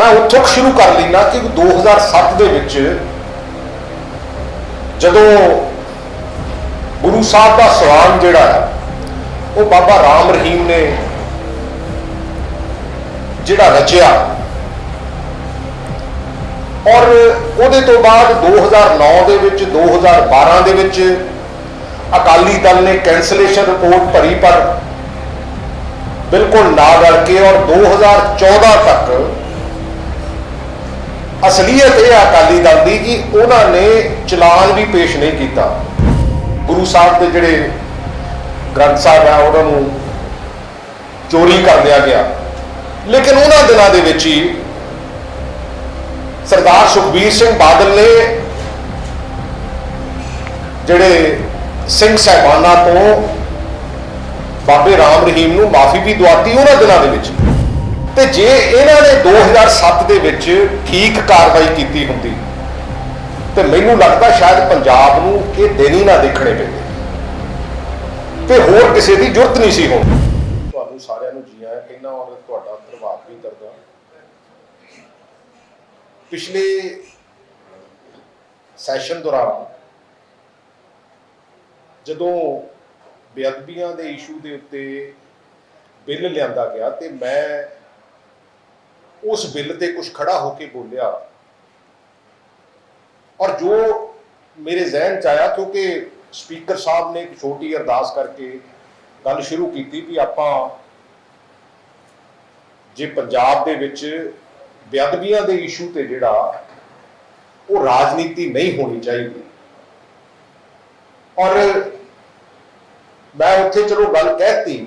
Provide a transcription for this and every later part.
ਮੈਂ ਉੱਥੋਂ ਸ਼ੁਰੂ ਕਰ ਲੈਣਾ ਕਿ 2007 ਦੇ ਵਿੱਚ ਜਦੋਂ ਗੁਰੂ ਸਾਹਿਬ ਦਾ ਸਵਾਲ ਜਿਹੜਾ ਹੈ, ਉਹ ਬਾਬਾ ਰਾਮ ਰਹੀਮ ਨੇ ਜਿਹੜਾ ਰਚਿਆ। ਔਰ ਉਹਦੇ ਤੋਂ ਬਾਅਦ 2009 ਦੇ ਵਿੱਚ 2012 ਦੇ ਵਿੱਚ ਅਕਾਲੀ ਦਲ ਨੇ ਕੈਂਸਲੇਸ਼ਨ ਰਿਪੋਰਟ ਭਰੀ ਪਰ ਬਿਲਕੁਲ ਨਾ ਰਲ ਕੇ ਔਰ 2014 ਤੱਕ ਅਸਲੀਅਤ ਇਹ ਆ ਅਕਾਲੀ ਦਲ ਦੀ ਕਿ ਉਹਨਾਂ ਨੇ ਚਲਾਨ ਵੀ ਪੇਸ਼ ਨਹੀਂ ਕੀਤਾ। ਗੁਰੂ ਸਾਹਿਬ ਦੇ ਜਿਹੜੇ ਗ੍ਰੰਥ ਸਾਹਿਬ ਆ, ਉਹਨਾਂ ਨੂੰ ਚੋਰੀ ਕਰ ਲਿਆ ਗਿਆ। ਲੇਕਿਨ ਉਹਨਾਂ ਦਿਨਾਂ ਦੇ ਵਿੱਚ ਹੀ ਸਰਦਾਰ ਸੁਖਬੀਰ ਸਿੰਘ ਬਾਦਲ ਨੇ ਜਿਹੜੇ ਸਿੰਘ ਸਹਿਬਾਨਾਂ ਤੋਂ ਬਾਬੇ ਰਾਮ ਰਹੀਮ ਨੂੰ ਮਾਫੀ ਵੀ ਦਵਾਤੀ ਉਹਨਾਂ ਦਿਨਾਂ ਦੇ ਵਿੱਚ। ਤੇ ਜੇ ਇਹਨਾਂ ਨੇ 2007 ਦੇ ਵਿੱਚ ਠੀਕ ਕਾਰਵਾਈ ਕੀਤੀ ਹੁੰਦੀ, ਤੇ ਮੈਨੂੰ ਲੱਗਦਾ ਸ਼ਾਇਦ ਪੰਜਾਬ ਨੂੰ ਇਹ ਦਿਨ ਹੀ ਨਾ ਦੇਖਣੇ ਪੈਂਦੇ। ਤੇ ਹੋਰ ਕਿਸੇ ਦੀ ਜ਼ਰੂਰਤ ਨਹੀਂ ਸੀ ਹੋਣੀ। ਤੁਹਾਨੂੰ ਸਾਰਿਆਂ ਨੂੰ ਜੀ ਆਇਆਂ ਕਹਿੰਦਾ ਔਰ ਤੁਹਾਡਾ ਧੰਨਵਾਦ ਵੀ ਕਰਦਾ। ਪਿਛਲੇ ਸੈਸ਼ਨ ਦੌਰਾਨ ਜਦੋਂ ਬੇਅਦਬੀਆਂ ਦੇ ਇਸ਼ੂ ਦੇ ਉੱਤੇ ਬਿੱਲ ਲਿਆਂਦਾ ਗਿਆ ਤੇ ਮੈਂ ਉਸ ਬਿੱਲ ਤੇ ਕੁਝ ਖੜਾ ਹੋ ਕੇ ਬੋਲਿਆ। ਔਰ ਜੋ ਮੇਰੇ ਜ਼ਿਹਨ ਚ ਆਇਆ, ਕਿਉਂਕਿ ਸਪੀਕਰ ਸਾਹਿਬ ਨੇ ਇੱਕ ਛੋਟੀ ਅਰਦਾਸ ਕਰਕੇ ਗੱਲ ਸ਼ੁਰੂ ਕੀਤੀ ਵੀ ਆਪਾਂ ਜੇ ਪੰਜਾਬ ਦੇ ਵਿੱਚ ਬੇਅਦਬੀਆਂ ਦੇ ਇਸ਼ੂ ਤੇ ਜਿਹੜਾ ਉਹ ਰਾਜਨੀਤੀ ਨਹੀਂ ਹੋਣੀ ਚਾਹੀਦੀ। ਔਰ ਮੈਂ ਉੱਥੇ ਚਲੋ ਗੱਲ ਕਹਿਤੀ,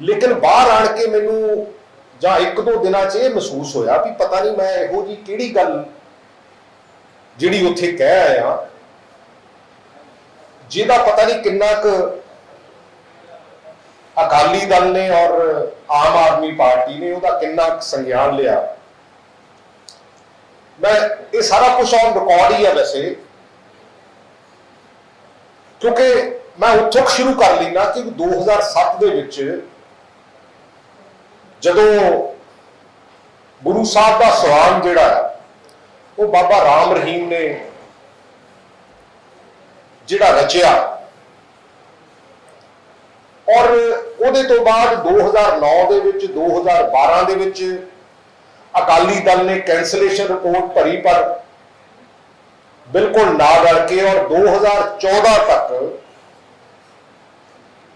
ਲੇਕਿਨ ਬਾਹਰ ਆਣ ਕੇ ਮੈਨੂੰ ਜਾਂ ਇੱਕ ਦੋ ਦਿਨਾਂ 'ਚ ਇਹ ਮਹਿਸੂਸ ਹੋਇਆ ਵੀ ਪਤਾ ਨਹੀਂ ਮੈਂ ਇਹੋ ਜੀ ਕਿਹੜੀ ਗੱਲ ਜਿਹੜੀ ਉੱਥੇ ਕਹਿ ਆਇਆ। ਜਿਹਦਾ ਪਤਾ ਨਹੀਂ ਕਿੰਨਾ ਕੁ ਅਕਾਲੀ ਦਲ ਨੇ ਔਰ ਆਮ ਆਦਮੀ ਪਾਰਟੀ ਨੇ ਉਹਦਾ ਕਿੰਨਾ ਕੁ ਸੰਗਿਆਨ ਲਿਆ। ਮੈਂ ਇਹ ਸਾਰਾ ਕੁਝ ਔਨ ਰਿਕਾਰਡ ਹੀ ਹੈ ਵੈਸੇ। ਕਿਉਂਕਿ ਮੈਂ ਉੱਥੋਂ ਸ਼ੁਰੂ ਕਰ ਲੈਣਾ ਕਿ 2007 ਦੇ ਵਿੱਚ ਜਦੋਂ ਗੁਰੂ ਸਾਹਿਬ ਦਾ ਸਵਾਨ ਜਿਹੜਾ ਹੈ, ਉਹ ਬਾਬਾ ਰਾਮ ਰਹੀਮ ਨੇ ਜਿਹੜਾ ਰਚਿਆ। ਔਰ ਉਹਦੇ ਤੋਂ ਬਾਅਦ 2009 ਦੇ ਵਿੱਚ 2012 ਦੇ ਵਿੱਚ ਅਕਾਲੀ ਦਲ ਨੇ ਕੈਂਸਲੇਸ਼ਨ ਰਿਪੋਰਟ ਭਰੀ, ਪਰ ਬਿਲਕੁਲ ਨਾ ਰਲ ਕੇ ਔਰ 2014 ਤੱਕ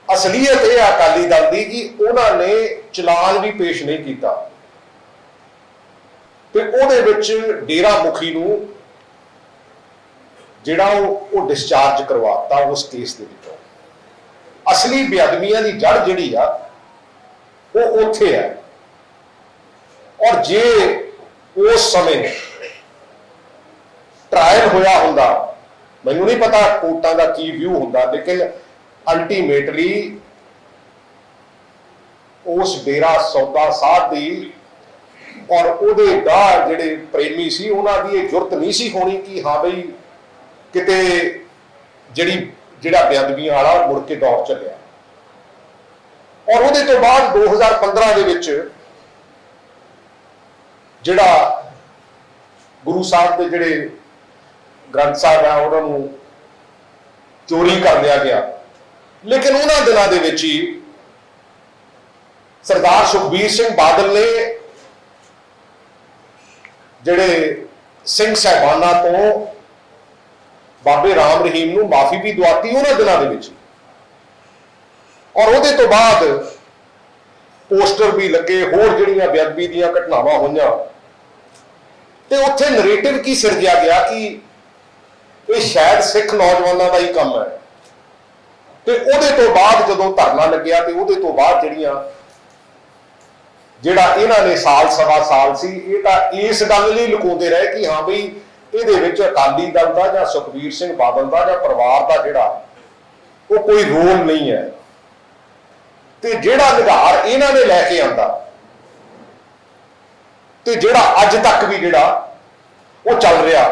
ਅਸਲੀਅਤ ਇਹ ਆ ਅਕਾਲੀ ਦਲ ਦੀ ਕਿ ਉਹਨਾਂ ਨੇ ਚਲਾਨ ਵੀ ਪੇਸ਼ ਨਹੀਂ ਕੀਤਾ। ਤੇ ਉਹਦੇ ਵਿੱਚ ਡੇਰਾ ਮੁਖੀ ਨੂੰ ਜਿਹੜਾ ਉਹ ਉਹ ਡਿਸਚਾਰਜ ਕਰਵਾਤਾ ਉਸ ਕੇਸ ਦੇ ਵਿੱਚੋਂ। ਅਸਲੀ ਬੇਅਦਬੀਆਂ ਦੀ ਜੜ ਜਿਹੜੀ ਆ, ਉਹ ਉੱਥੇ ਹੈ। ਔਰ ਜੇ ਉਸ ਸਮੇਂ ਟ੍ਰਾਇਲ ਹੋਇਆ ਹੁੰਦਾ, ਮੈਨੂੰ ਨਹੀਂ ਪਤਾ ਕੋਰਟਾਂ ਦਾ ਕੀ ਵਿਊ ਹੁੰਦਾ, ਲੇਕਿਨ ਅਲਟੀਮੇਟਲੀ ਉਸ ਡੇਰਾ ਸੌਦਾ ਸਾਹਿਬ ਦੀ ਔਰ ਉਹਦੇ ਦਾ ਜਿਹੜੇ ਪ੍ਰੇਮੀ ਸੀ, ਉਹਨਾਂ ਦੀ ਇਹ ਜੁਰਤ ਨਹੀਂ ਸੀ ਹੋਣੀ ਕਿ ਹਾਂ ਬਈ ਕਿਤੇ ਜਿਹੜੀ, ਜਿਹੜਾ ਬੇਅਦਬੀਆਂ ਵਾਲਾ ਮੁੜ ਕੇ ਦੌਰ ਚੱਲਿਆ। ਔਰ ਉਹਦੇ ਤੋਂ ਬਾਅਦ 2015 ਦੇ ਵਿੱਚ ਜਿਹੜਾ ਗੁਰੂ ਸਾਹਿਬ ਦੇ ਜਿਹੜੇ ਗ੍ਰੰਥ ਸਾਹਿਬ ਆ, ਉਹਨਾਂ ਨੂੰ ਚੋਰੀ ਕਰ ਲਿਆ ਗਿਆ। ਲੇਕਿਨ ਉਹਨਾਂ ਦਿਨਾਂ ਦੇ ਵਿੱਚ ਹੀ ਸਰਦਾਰ ਸੁਖਬੀਰ ਸਿੰਘ ਬਾਦਲ ਨੇ ਜਿਹੜੇ ਸਿੰਘ ਸਹਿਬਾਨਾਂ ਤੋਂ ਬਾਬੇ ਰਾਮ ਰਹੀਮ ਨੂੰ ਮਾਫੀ ਵੀ ਦਵਾਤੀ ਉਹਨਾਂ ਦਿਨਾਂ ਦੇ ਵਿੱਚ। ਔਰ ਉਹਦੇ ਤੋਂ ਬਾਅਦ ਪੋਸਟਰ ਵੀ ਲੱਗੇ, ਹੋਰ ਜਿਹੜੀਆਂ ਬੇਅਦਬੀ ਦੀਆਂ ਘਟਨਾਵਾਂ ਹੋਈਆਂ। ਤੇ ਉੱਥੇ ਨਰੇਟਿਵ ਕੀ ਸਿਰਜਿਆ ਗਿਆ ਕਿ ਇਹ ਸ਼ਾਇਦ ਸਿੱਖ ਨੌਜਵਾਨਾਂ ਦਾ ਹੀ ਕੰਮ ਹੈ। ਤੇ ਉਹਦੇ ਤੋਂ ਬਾਅਦ ਜਦੋਂ ਧਰਨਾ ਲੱਗਿਆ ਤੇ ਉਹਦੇ ਤੋਂ ਬਾਅਦ ਜਿਹੜੀਆਂ ਜਿਹੜਾ ਇਹਨਾਂ ਨੇ ਸਾਲ ਸਵਾ ਸਾਲ ਸੀ, ਇਹ ਤਾਂ ਇਸ ਗੱਲ ਲਈ ਲੁਕਾਉਂਦੇ ਰਹੇ ਕਿ ਹਾਂ ਬਈ ਇਹਦੇ ਵਿੱਚ ਅਕਾਲੀ ਦਲ ਦਾ ਜਾਂ ਸੁਖਬੀਰ ਸਿੰਘ ਬਾਦਲ ਦਾ ਜਾਂ ਪਰਿਵਾਰ ਦਾ ਜਿਹੜਾ, ਉਹ ਕੋਈ ਰੋਲ ਨਹੀਂ ਹੈ। ਤੇ ਜਿਹੜਾ ਨਿਗਾਰ ਇਹਨਾਂ ਨੇ ਲੈ ਕੇ ਆਂਦਾ, ਤੇ ਜਿਹੜਾ ਅੱਜ ਤੱਕ ਵੀ ਜਿਹੜਾ, ਉਹ ਚੱਲ ਰਿਹਾ।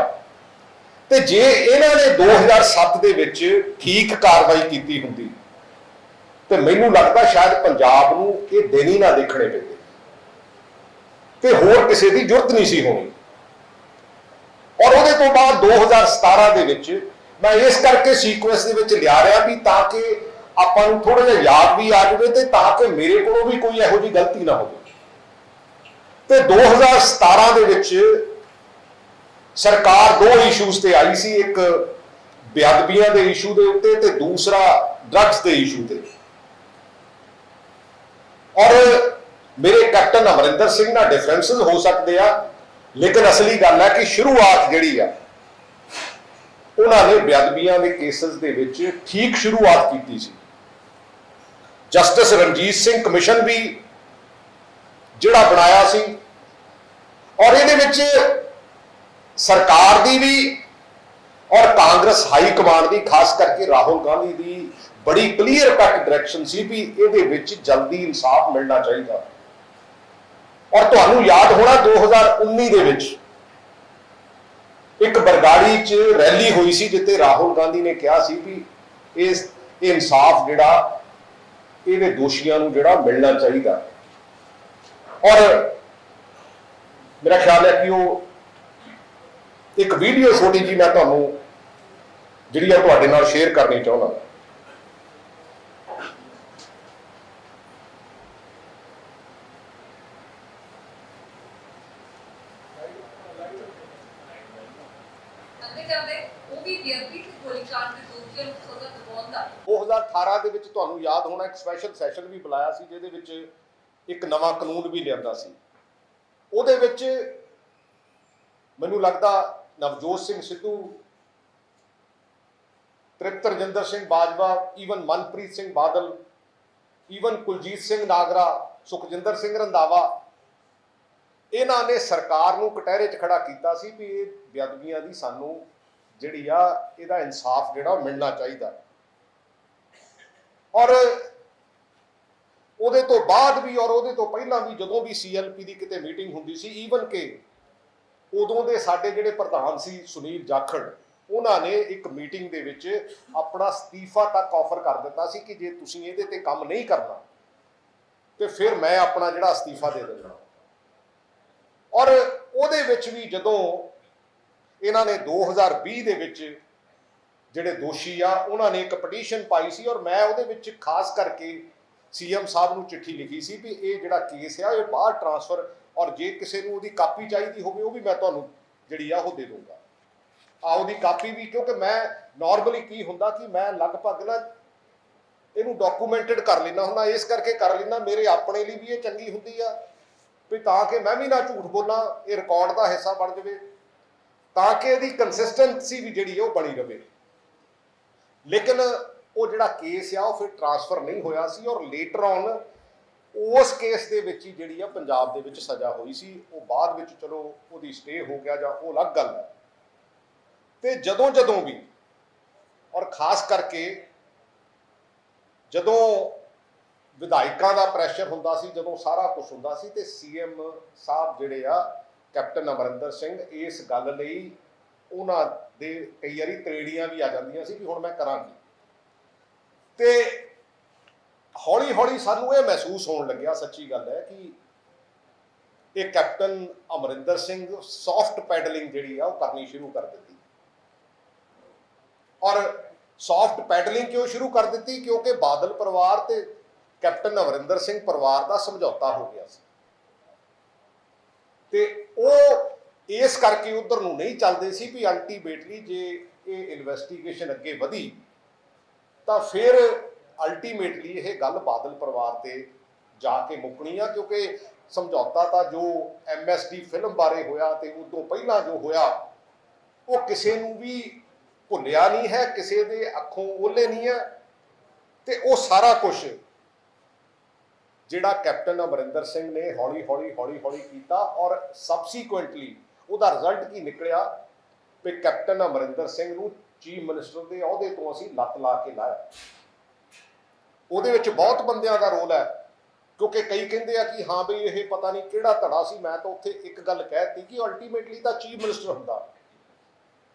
ਤੇ ਜੇ ਇਹਨਾਂ ਨੇ 2007 ਦੇ ਵਿੱਚ ਠੀਕ ਕਾਰਵਾਈ ਕੀਤੀ ਹੁੰਦੀ, ਤੇ ਮੈਨੂੰ ਲੱਗਦਾ ਸ਼ਾਇਦ ਪੰਜਾਬ ਨੂੰ ਇਹ ਦਿਨ ਹੀ ਨਾ ਦੇਖਣੇ ਪੈਂਦੇ। ਤੇ ਹੋਰ ਕਿਸੇ ਦੀ ਜ਼ਰੂਰਤ ਨਹੀਂ ਸੀ ਹੋਣੀ। ਔਰ ਉਹਦੇ ਤੋਂ ਬਾਅਦ 2017 ਦੇ ਵਿੱਚ ਮੈਂ ਇਸ ਕਰਕੇ ਸੀਕੁਐਂਸ ਦੇ ਵਿੱਚ ਲਿਆ ਰਿਹਾ ਵੀ ਤਾਂ ਕਿ ਆਪਾਂ ਨੂੰ ਥੋੜਾ ਜਿਹਾ ਯਾਦ ਵੀ ਆ ਜਾਵੇ ਤੇ ਤਾਂ ਕਿ ਮੇਰੇ ਕੋਲੋਂ ਵੀ ਕੋਈ ਇਹੋ ਜਿਹੀ ਗਲਤੀ ਨਾ ਹੋਵੇ। ਤੇ 2017 ਦੇ ਵਿੱਚ ਸਰਕਾਰ ਦੋ ਇਸ਼ੂਜ਼ ਤੇ ਆਈ ਸੀ, ਇੱਕ ਬੇਅਦਬੀਆਂ ਦੇ ਇਸ਼ੂ ਦੇ ਉੱਤੇ ਤੇ ਦੂਸਰਾ ਡਰੱਗਸ ਦੇ ਇਸ਼ੂ ਤੇ। ਔਰ ਮੇਰੇ ਕੈਪਟਨ ਅਮਰਿੰਦਰ ਸਿੰਘ ਨਾਲ ਡਿਫਰੈਂਸਸ ਹੋ ਸਕਦੇ ਆ, ਲੇਕਿਨ ਅਸਲੀ ਗੱਲ ਹੈ ਕਿ ਸ਼ੁਰੂਆਤ ਜਿਹੜੀ ਆ, ਉਹਨਾਂ ਨੇ ਬੇਅਦਬੀਆਂ ਦੇ ਕੇਸਸ ਦੇ ਵਿੱਚ ਠੀਕ ਸ਼ੁਰੂਆਤ ਕੀਤੀ ਸੀ। ਜਸਟਿਸ ਰਣਜੀਤ ਸਿੰਘ ਕਮਿਸ਼ਨ ਵੀ ਜਿਹੜਾ ਬਣਾਇਆ ਸੀ, ਔਰ ਇਹਦੇ ਵਿੱਚ ਸਰਕਾਰ ਦੀ ਵੀ ਔਰ ਕਾਂਗਰਸ ਹਾਈ ਕਮਾਂਡ ਦੀ, ਖਾਸ ਕਰਕੇ ਰਾਹੁਲ ਗਾਂਧੀ ਦੀ ਬੜੀ ਕਲੀਅਰ ਕੱਟ ਡਾਇਰੈਕਸ਼ਨ ਸੀ ਵੀ ਇਹਦੇ ਵਿੱਚ ਜਲਦੀ ਇਨਸਾਫ ਮਿਲਣਾ ਚਾਹੀਦਾ। ਔਰ ਤੁਹਾਨੂੰ ਯਾਦ ਹੋਣਾ 2019 ਦੇ ਵਿੱਚ ਇੱਕ ਬਰਗਾੜੀ 'ਚ ਰੈਲੀ ਹੋਈ ਸੀ ਜਿੱਤੇ ਰਾਹੁਲ ਗਾਂਧੀ ਨੇ ਕਿਹਾ ਸੀ ਵੀ ਇਸ ਇਹ ਇਨਸਾਫ ਜਿਹੜਾ, ਇਹਦੇ ਦੋਸ਼ੀਆਂ ਨੂੰ ਜਿਹੜਾ ਮਿਲਣਾ ਚਾਹੀਦਾ। ਔਰ ਮੇਰਾ ਖਿਆਲ ਹੈ ਕਿ ਉਹ ਇੱਕ ਵੀਡੀਓ ਛੋਟੀ ਜੀ ਮੈਂ ਤੁਹਾਨੂੰ ਜਿਹੜੀ ਆ ਤੁਹਾਡੇ ਨਾਲ ਸ਼ੇਅਰ ਕਰਨੀ ਚਾਹੁੰਦਾ। ਅੰਦੇ ਕਰਦੇ ਉਹ ਵੀ ਬੇਅਦਬੀ ਤੇ ਗੋਲੀकांड ਦੇ ਦੋਸ਼ੀਆਂ ਨੂੰ ਸਜ਼ਾ ਦਿਵਾਉਣ ਦਾ। 2018 ਦੇ ਵਿੱਚ ਤੁਹਾਨੂੰ ਯਾਦ ਹੋਣਾ, ਇੱਕ ਸਪੈਸ਼ਲ ਸੈਸ਼ਨ ਵੀ ਬੁਲਾਇਆ ਸੀ, ਜਿਹਦੇ ਵਿੱਚ ਇੱਕ ਨਵਾਂ ਕਾਨੂੰਨ ਵੀ ਲਿਆਂਦਾ ਸੀ। ਉਹਦੇ ਵਿੱਚ ਮੈਨੂੰ ਲੱਗਦਾ ਨਵਜੋਤ ਸਿੰਘ ਸਿੱਧੂ, ਤ੍ਰਿਪਤ ਰਜਿੰਦਰ ਸਿੰਘ ਬਾਜਵਾ ਈਵਨ ਮਨਪ੍ਰੀਤ ਸਿੰਘ ਬਾਦਲ ਈਵਨ ਕੁਲਜੀਤ ਸਿੰਘ ਨਾਗਰਾ, ਸੁਖਜਿੰਦਰ ਸਿੰਘ ਰੰਧਾਵਾ ਇਹਨਾਂ ਨੇ ਸਰਕਾਰ ਨੂੰ ਕਟਹਿਰੇ 'ਚ ਖੜਾ ਕੀਤਾ ਸੀ ਵੀ ਇਹ ਬੇਅਦਬੀਆਂ ਦੀ ਸਾਨੂੰ ਜਿਹੜੀ ਆ, ਇਹਦਾ ਇਨਸਾਫ ਜਿਹੜਾ ਉਹ ਮਿਲਣਾ ਚਾਹੀਦਾ। ਔਰ ਉਹਦੇ ਤੋਂ ਬਾਅਦ ਵੀ ਔਰ ਉਹਦੇ ਤੋਂ ਪਹਿਲਾਂ ਵੀ ਜਦੋਂ ਵੀ ਸੀਐਲਪੀ ਦੀ ਕਿਤੇ ਮੀਟਿੰਗ ਹੁੰਦੀ ਸੀ ਈਵਨ ਕਿ ਉਦੋਂ ਦੇ ਸਾਡੇ ਜਿਹੜੇ ਪ੍ਰਧਾਨ ਸੀ ਸੁਨੀਲ ਜਾਖੜ, ਉਹਨਾਂ ਨੇ ਇੱਕ ਮੀਟਿੰਗ ਦੇ ਵਿੱਚ ਆਪਣਾ ਅਸਤੀਫਾ ਤੱਕ ਆਫਰ ਕਰ ਦਿੱਤਾ ਸੀ ਕਿ ਜੇ ਤੁਸੀਂ ਇਹਦੇ ਤੇ ਕੰਮ ਨਹੀਂ ਕਰਨਾ, ਤੇ ਫਿਰ ਮੈਂ ਆਪਣਾ ਜਿਹੜਾ ਅਸਤੀਫਾ ਦੇ ਦਿੰਦਾ। ਔਰ ਉਹਦੇ ਵਿੱਚ ਵੀ ਜਦੋਂ ਇਹਨਾਂ ਨੇ 2020 ਦੇ ਵਿੱਚ ਜਿਹੜੇ ਦੋਸ਼ੀ ਆ, ਉਹਨਾਂ ਨੇ ਇੱਕ ਪਟੀਸ਼ਨ ਪਾਈ ਸੀ ਔਰ ਮੈਂ ਉਹਦੇ ਵਿੱਚ ਖਾਸ ਕਰਕੇ ਸੀਐਮ ਸਾਹਿਬ ਨੂੰ ਚਿੱਠੀ ਲਿਖੀ ਸੀ ਵੀ ਇਹ ਜਿਹੜਾ ਕੇਸ ਆ, ਇਹ ਬਾਹਰ ਟਰਾਂਸਫਰ ਔਰ ਜੇ ਕਿਸੇ ਨੂੰ ਉਹਦੀ ਕਾਪੀ ਚਾਹੀਦੀ ਹੋਵੇ, ਉਹ ਵੀ ਮੈਂ ਤੁਹਾਨੂੰ ਜਿਹੜੀ ਆ, ਉਹ ਦੇ ਦੂੰਗਾ ਆ ਉਹਦੀ ਕਾਪੀ ਵੀ, ਕਿਉਂਕਿ ਮੈਂ ਨਾਰਮਲੀ ਕੀ ਹੁੰਦਾ ਕਿ ਮੈਂ ਲਗਭਗ ਨਾ ਇਹਨੂੰ ਡਾਕੂਮੈਂਟਡ ਕਰ ਲੈਣਾ ਹੁੰਦਾ, ਇਸ ਕਰਕੇ ਕਰ ਲੈਣਾ ਮੇਰੇ ਆਪਣੇ ਲਈ ਵੀ ਇਹ ਚੰਗੀ ਹੁੰਦੀ ਆ। ਵੀ ਤਾਂ ਕਿ ਮੈਂ ਵੀ ਨਾ ਝੂਠ ਬੋਲਾਂ, ਇਹ ਰਿਕਾਰਡ ਦਾ ਹਿੱਸਾ ਬਣ ਜਾਵੇ। ਤਾਂ ਕਿ ਇਹਦੀ ਕੰਸਿਸਟੈਂਸੀ ਵੀ ਜਿਹੜੀ ਉਹ ਬਣੀ ਰਵੇ। ਲੇਕਿਨ ਉਹ ਜਿਹੜਾ ਕੇਸ ਆ, ਉਹ ਫਿਰ ਟਰਾਂਸਫਰ ਨਹੀਂ ਹੋਇਆ ਸੀ ਔਰ ਲੇਟਰ ਔਨ ਉਸ ਕੇਸ ਦੇ ਵਿੱਚ ਹੀ ਜਿਹੜੀ ਆ ਪੰਜਾਬ ਦੇ ਵਿੱਚ ਸਜ਼ਾ ਹੋਈ ਸੀ। ਉਹ ਬਾਅਦ ਵਿੱਚ ਚਲੋ ਉਹਦੀ ਸਟੇ ਹੋ ਗਿਆ ਜਾਂ ਉਹ ਅਲੱਗ ਗੱਲ ਹੈ ਤੇ ਜਦੋਂ ਜਦੋਂ ਵੀ ਔਰ ਖਾਸ ਕਰਕੇ ਜਦੋਂ ਵਿਧਾਇਕਾਂ ਦਾ ਪ੍ਰੈਸ਼ਰ ਹੁੰਦਾ ਸੀ, ਜਦੋਂ ਸਾਰਾ ਕੁਝ ਹੁੰਦਾ ਸੀ ਤੇ ਸੀਐਮ ਸਾਹਿਬ ਜਿਹੜੇ ਆ, ਕੈਪਟਨ ਅਮਰਿੰਦਰ ਸਿੰਘ, ਇਸ ਗੱਲ ਲਈ ਉਹਨਾਂ ਦੇ ਕਈ ਵਾਰੀ ਤਰੇੜੀਆਂ ਵੀ ਆ ਜਾਂਦੀਆਂ ਸੀ ਕਿ ਹੁਣ ਮੈਂ ਕਰਾਂਗੀ। ਤੇ ਹੌਲੀ ਹੌਲੀ ਸਾਨੂੰ ਇਹ ਮਹਿਸੂਸ ਹੋਣ ਲੱਗਿਆ, ਸੱਚੀ ਗੱਲ ਹੈ ਕਿ ਇਹ captain Amarinder Singh soft pedalling ਜਿਹੜੀ ਆ, ਉਹ ਕਰਨੀ ਸ਼ੁਰੂ ਕਰ ਦਿੱਤੀ। ਔਰ ਸੌਫਟ ਪੈਡਲਿੰਗ ਕਿਉਂ ਸ਼ੁਰੂ ਕਰ ਦਿੱਤੀ? ਕਿਉਂਕਿ ਬਾਦਲ ਪਰਿਵਾਰ ਤੇ ਕੈਪਟਨ ਅਮਰਿੰਦਰ ਸਿੰਘ ਪਰਿਵਾਰ ਦਾ ਸਮਝੌਤਾ ਹੋ ਗਿਆ ਸੀ। ਤੇ ਉਹ ਇਸ ਕਰਕੇ ਉਧਰ ਨੂੰ ਨਹੀਂ ਚੱਲਦੇ ਸੀ ਵੀ ਅਲਟੀਮੇਟਲੀ ਜੇ ਇਹ ਇਨਵੈਸਟੀਗੇਸ਼ਨ ਅੱਗੇ ਵਧੀ, ਤਾਂ ਫਿਰ ਅਲਟੀਮੇਟਲੀ ਇਹ ਗੱਲ ਬਾਦਲ ਪਰਿਵਾਰ ਤੇ ਜਾ ਕੇ ਮੁੱਕਣੀ ਆ, ਕਿਉਂਕਿ ਸਮਝੌਤਾ ਤਾਂ ਜੋ ਐਮਐਸਡੀ ਫਿਲਮ ਬਾਰੇ ਹੋਇਆ ਤੇ ਤੋਂ ਪਹਿਲਾਂ ਜੋ ਹੋਇਆ, ਉਹ ਕਿਸੇ ਨੂੰ ਵੀ ਭੁੱਲਿਆ ਨਹੀਂ ਹੈ, ਕਿਸੇ ਦੇ ਅੱਖੋਂ ਓਲੇ ਨਹੀਂ ਹੈ ਤੇ ਉਹ ਸਾਰਾ ਕੁਝ ਜਿਹੜਾ ਕੈਪਟਨ ਅਮਰਿੰਦਰ ਸਿੰਘ ਨੇ ਹੌਲੀ ਹੌਲੀ ਹੌਲੀ ਹੌਲੀ ਕੀਤਾ ਔਰ ਸਬਸੀਕੁਐਂਟਲੀ ਉਹਦਾ ਰਿਜ਼ਲਟ ਕੀ ਨਿਕਲਿਆ? ਕਿ ਕੈਪਟਨ ਅਮਰਿੰਦਰ ਸਿੰਘ ਨੂੰ ਚੀਫ ਮਿਨਿਸਟਰ ਦੇ ਅਹੁਦੇ ਤੋਂ ਅਸੀਂ ਲੱਤ ਲਾ ਕੇ ਲਾਇਆ। ਉਹਦੇ ਵਿੱਚ ਬਹੁਤ ਬੰਦਿਆਂ ਦਾ ਰੋਲ ਹੈ, ਕਿਉਂਕਿ ਕਈ ਕਹਿੰਦੇ ਆ ਕਿ ਹਾਂ ਬਈ ਇਹ ਪਤਾ ਨਹੀਂ ਕਿਹੜਾ ਧੜਾ ਸੀ, ਮੈਂ ਤਾਂ ਉੱਥੇ ਇੱਕ ਗੱਲ ਕਹਿਤੀ ਕਿ ਅਲਟੀਮੇਟਲੀ ਤਾਂ ਚੀਫ ਮਿਨਿਸਟਰ ਹੁੰਦਾ।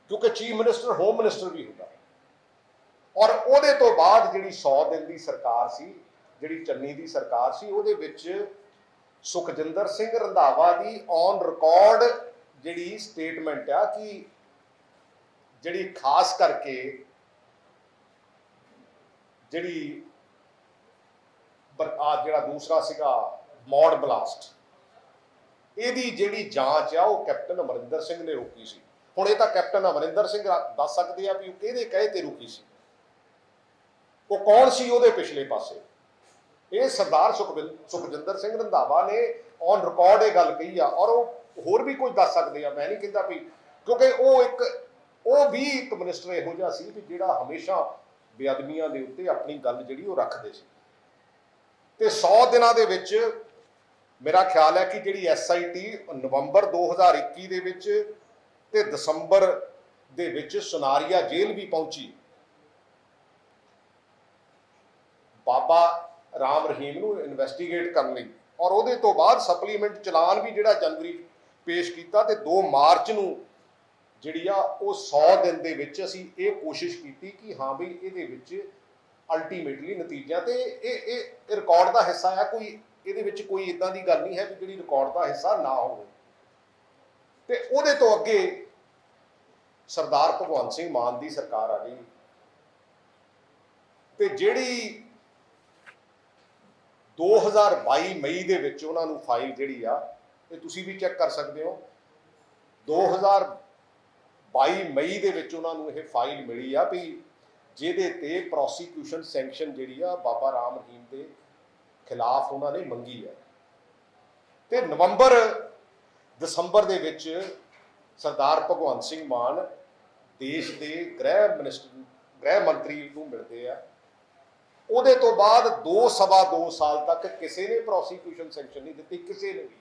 ਕਿਉਂਕਿ ਚੀਫ ਮਿਨਿਸਟਰ ਹੋਮ ਮਿਨਿਸਟਰ ਵੀ ਹੁੰਦਾ। ਔਰ ਉਹਦੇ ਤੋਂ ਬਾਅਦ ਜਿਹੜੀ 100 ਦਿਨ ਦੀ ਸਰਕਾਰ ਸੀ ਜਿਹੜੀ ਚੰਨੀ ਦੀ ਸਰਕਾਰ ਸੀ, ਉਹਦੇ ਵਿੱਚ ਸੁਖਜਿੰਦਰ ਸਿੰਘ ਰੰਧਾਵਾ ਦੀ ਔਨ ਰਿਕਾਰਡ ਜਿਹੜੀ ਸਟੇਟਮੈਂਟ ਆ ਕਿ ਜਿਹੜੀ ਖਾਸ ਕਰਕੇ ਜਿਹੜੀ ਪਰ ਆ ਜਿਹੜਾ ਦੂਸਰਾ ਸੀਗਾ ਮੌਡ ਬਲਾਸਟ, ਇਹਦੀ ਜਿਹੜੀ ਜਾਂਚ ਆ, ਉਹ ਕੈਪਟਨ ਅਮਰਿੰਦਰ ਸਿੰਘ ਨੇ ਰੋਕੀ ਸੀ। ਹੁਣ ਇਹ ਤਾਂ ਕੈਪਟਨ ਅਮਰਿੰਦਰ ਸਿੰਘ ਦੱਸ ਸਕਦੇ ਆ ਵੀ ਉਹ ਕਿਹਦੇ ਕਹੇ ਤੇ ਰੁਕੀ ਸੀ। ਉਹ ਕੌਣ ਸੀ ਉਹਦੇ ਪਿਛਲੇ ਪਾਸੇ? ਇਹ ਸਰਦਾਰ ਸੁਖਵਿੰ- ਸੁਖਜਿੰਦਰ ਸਿੰਘ ਰੰਧਾਵਾ ਨੇ ਔਨ ਰਿਕਾਰਡ ਇਹ ਗੱਲ ਕਹੀ ਆ, ਔਰ ਉਹ ਹੋਰ ਵੀ ਕੁਝ ਦੱਸ ਸਕਦੇ ਆ, ਮੈਂ ਨਹੀਂ ਕਹਿੰਦਾ ਵੀ ਕਿਉਂਕਿ ਉਹ ਇੱਕ ਉਹ ਵੀ ਇੱਕ ਮਿਨਿਸਟਰ ਇਹੋ ਜਿਹਾ ਸੀ ਕਿ ਜਿਹੜਾ ਹਮੇਸ਼ਾ ਬੇਅਦਮੀਆਂ ਦੇ ਉੱਤੇ ਆਪਣੀ ਗੱਲ ਜਿਹੜੀ ਉਹ ਰੱਖਦੇ ਸੀ। ਤੇ 100 ਦਿਨਾਂ ਦੇ ਵਿੱਚ ਮੇਰਾ ਖਿਆਲ ਹੈ ਕਿ ਜਿਹੜੀ ਐਸਆਈਟੀ ਨਵੰਬਰ 2021 ਦੇ ਵਿੱਚ ਤੇ ਦਸੰਬਰ ਦੇ ਵਿੱਚ ਸੁਨਾਰੀਆ ਜੇਲ੍ਹ ਵੀ ਪਹੁੰਚੀ। ਬਾਬਾ ਰਾਮ ਰਹੀਮ ਨੂੰ ਇਨਵੈਸਟੀਗੇਟ ਕਰਨ ਲਈ। ਔਰ ਉਹਦੇ ਤੋਂ ਬਾਅਦ ਸਪਲੀਮੈਂਟ ਚਲਾਨ ਵੀ ਜਿਹੜਾ ਜਨਵਰੀ ਪੇਸ਼ ਕੀਤਾ ਤੇ 2 ਮਾਰਚ ਨੂੰ ਜਿਹੜੀ ਆ ਉਹ 100 ਦਿਨ ਦੇ ਵਿੱਚ ਅਸੀਂ ਇਹ ਕੋਸ਼ਿਸ਼ ਕੀਤੀ ਕਿ ਹਾਂ ਵੀ ਇਹਦੇ ਵਿੱਚ ਅਲਟੀਮੇਟਲੀ ਨਤੀਜਾ ਤੇ ਇਹ ਇਹ ਰਿਕਾਰਡ ਦਾ ਹਿੱਸਾ ਆ, ਕੋਈ ਇਹਦੇ ਵਿੱਚ ਕੋਈ ਇਦਾਂ ਦੀ ਗੱਲ ਨਹੀਂ ਹੈ ਵੀ ਜਿਹੜੀ ਰਿਕਾਰਡ ਦਾ ਹਿੱਸਾ ਨਾ ਹੋਵੇ। ਤੇ ਉਹਦੇ ਤੋਂ ਅੱਗੇ ਸਰਦਾਰ ਭਗਵੰਤ ਸਿੰਘ ਮਾਨ ਦੀ ਸਰਕਾਰ ਆ ਗਈ। ਤੇ ਜਿਹੜੀ 2022 ਮਈ ਦੇ ਵਿੱਚ ਉਹਨਾਂ ਨੂੰ ਫਾਈਲ ਜਿਹੜੀ ਆ, ਇਹ ਤੁਸੀਂ ਵੀ ਚੈੱਕ ਕਰ ਸਕਦੇ ਹੋ। 2022 ਮਈ ਦੇ ਵਿੱਚ ਉਹਨਾਂ ਨੂੰ ਇਹ ਫਾਈਲ ਮਿਲੀ ਆ ਵੀ ਜਿਹਦੇ ਤੇ ਪ੍ਰੋਸੀਕਿਊਸ਼ਨ ਸੈਂਕਸ਼ਨ ਜਿਹੜੀ ਆ ਬਾਬਾ ਰਾਮ ਰਹੀਮ ਦੇ ਖਿਲਾਫ ਉਹਨਾਂ ਨੇ ਮੰਗੀ ਹੈ ਤੇ ਨਵੰਬਰ, ਦਸੰਬਰ ਦੇ ਵਿੱਚ ਸਰਦਾਰ ਭਗਵੰਤ ਸਿੰਘ ਮਾਨ ਦੇਸ਼ ਦੇ ਗ੍ਰਹਿ ਮਿਨਿਸਟਰ, ਗ੍ਰਹਿ ਮੰਤਰੀ ਨੂੰ ਮਿਲਦੇ ਆ। ਉਹਦੇ ਤੋਂ ਬਾਅਦ 2 ਸਵਾ 2 ਸਾਲ ਤੱਕ ਕਿਸੇ ਨੇ ਪ੍ਰੋਸੀਕਿਊਸ਼ਨ ਸੈਂਕਸ਼ਨ ਨਹੀਂ ਦਿੱਤੀ, ਕਿਸੇ ਨੇ ਵੀ।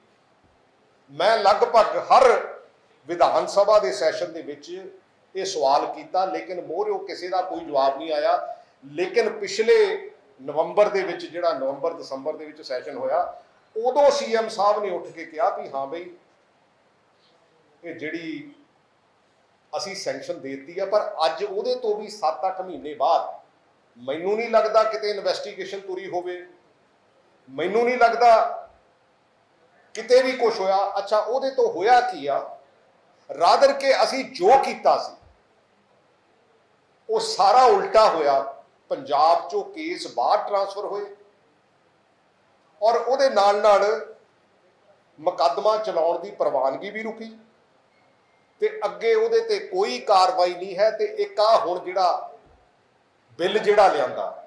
ਮੈਂ ਲਗਭਗ ਹਰ ਵਿਧਾਨ ਸਭਾ ਦੇ ਸੈਸ਼ਨ ਦੇ ਵਿੱਚ ਇਹ ਸਵਾਲ ਕੀਤਾ, ਲੇਕਿਨ ਮੋਹਰਿਓ ਕਿਸੇ ਦਾ ਕੋਈ ਜਵਾਬ ਨਹੀਂ ਆਇਆ। ਲੇਕਿਨ ਪਿਛਲੇ ਨਵੰਬਰ ਦੇ ਵਿੱਚ ਜਿਹੜਾ ਨਵੰਬਰ ਦਸੰਬਰ ਦੇ ਵਿੱਚ ਸੈਸ਼ਨ ਹੋਇਆ, ਉਦੋਂ ਸੀਐਮ ਸਾਹਿਬ ਨੇ ਉੱਠ ਕੇ ਕਿਹਾ ਵੀ ਹਾਂ ਬਈ, ਇਹ ਜਿਹੜੀ ਅਸੀਂ ਸੈਂਕਸ਼ਨ ਦੇਤੀ ਆ, ਪਰ ਅੱਜ ਉਹਦੇ ਤੋਂ ਵੀ 7-8 ਮਹੀਨੇ ਬਾਅਦ ਮੈਨੂੰ ਨਹੀਂ ਲੱਗਦਾ ਕਿਤੇ ਇਨਵੈਸਟੀਗੇਸ਼ਨ ਪੂਰੀ ਹੋਵੇ। ਮੈਨੂੰ ਨਹੀਂ ਲੱਗਦਾ ਕਿਤੇ ਵੀ ਕੁਝ ਹੋਇਆ। ਅੱਛਾ, ਉਹਦੇ ਤੋਂ ਹੋਇਆ ਕੀ ਆ? ਰਾਦਰ ਕੇ ਅਸੀਂ ਜੋ ਕੀਤਾ ਸੀ, ਉਹ ਸਾਰਾ ਉਲਟਾ ਹੋਇਆ। ਪੰਜਾਬ ਚੋਂ ਕੇਸ ਬਾਹਰ ਟਰਾਂਸਫਰ ਹੋਏ ਔਰ ਉਹਦੇ ਨਾਲ ਨਾਲ ਮੁਕੱਦਮਾ ਚਲਾਉਣ ਦੀ ਪ੍ਰਵਾਨਗੀ ਵੀ ਰੁਕੀ। ਤੇ ਅੱਗੇ ਉਹਦੇ ਤੇ ਕੋਈ ਕਾਰਵਾਈ ਨਹੀਂ ਹੈ ਤੇ ਇੱਕ ਆ ਹੁਣ ਜਿਹੜਾ ਬਿੱਲ ਜਿਹੜਾ ਲਿਆਂਦਾ,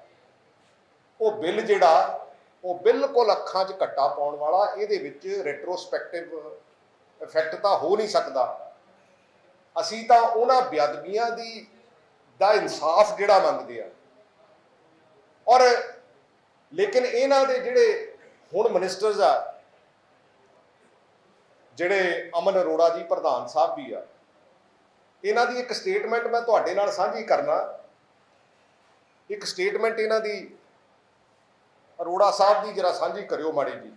ਉਹ ਬਿੱਲ ਜਿਹੜਾ, ਉਹ ਬਿਲਕੁਲ ਅੱਖਾਂ 'ਚ ਕੱਟਾ ਪਾਉਣ ਵਾਲਾ, ਇਹਦੇ ਵਿੱਚ ਰੈਟਰੋਸਪੈਕਟਿਵ ਇਫੈਕਟ ਤਾਂ ਹੋ ਨਹੀਂ ਸਕਦਾ। ਅਸੀਂ ਤਾਂ ਉਹਨਾਂ ਬੇਅਦਬੀਆਂ ਦੀ, ਦਾ ਇਨਸਾਫ ਜਿਹੜਾ ਮੰਗਦੇ ਆ। ਔਰ ਲੇਕਿਨ ਇਹਨਾਂ ਦੇ ਜਿਹੜੇ ਹੁਣ ਮਿਨਿਸਟਰਸ ਆ, ਜਿਹੜੇ ਅਮਨ ਅਰੋੜਾ ਜੀ ਪ੍ਰਧਾਨ ਸਾਹਿਬ ਵੀ ਆ, ਇਹਨਾਂ ਦੀ ਇੱਕ ਸਟੇਟਮੈਂਟ ਮੈਂ ਤੁਹਾਡੇ ਨਾਲ ਸਾਂਝੀ ਕਰਨਾ। ਇੱਕ ਸਟੇਟਮੈਂਟ ਇਹਨਾਂ ਦੀ ਅਰੋੜਾ ਸਾਹਿਬ ਦੀ ਜਰਾ ਸਾਂਝੀ ਕਰਿਓ ਮਾੜੀ ਜੀ।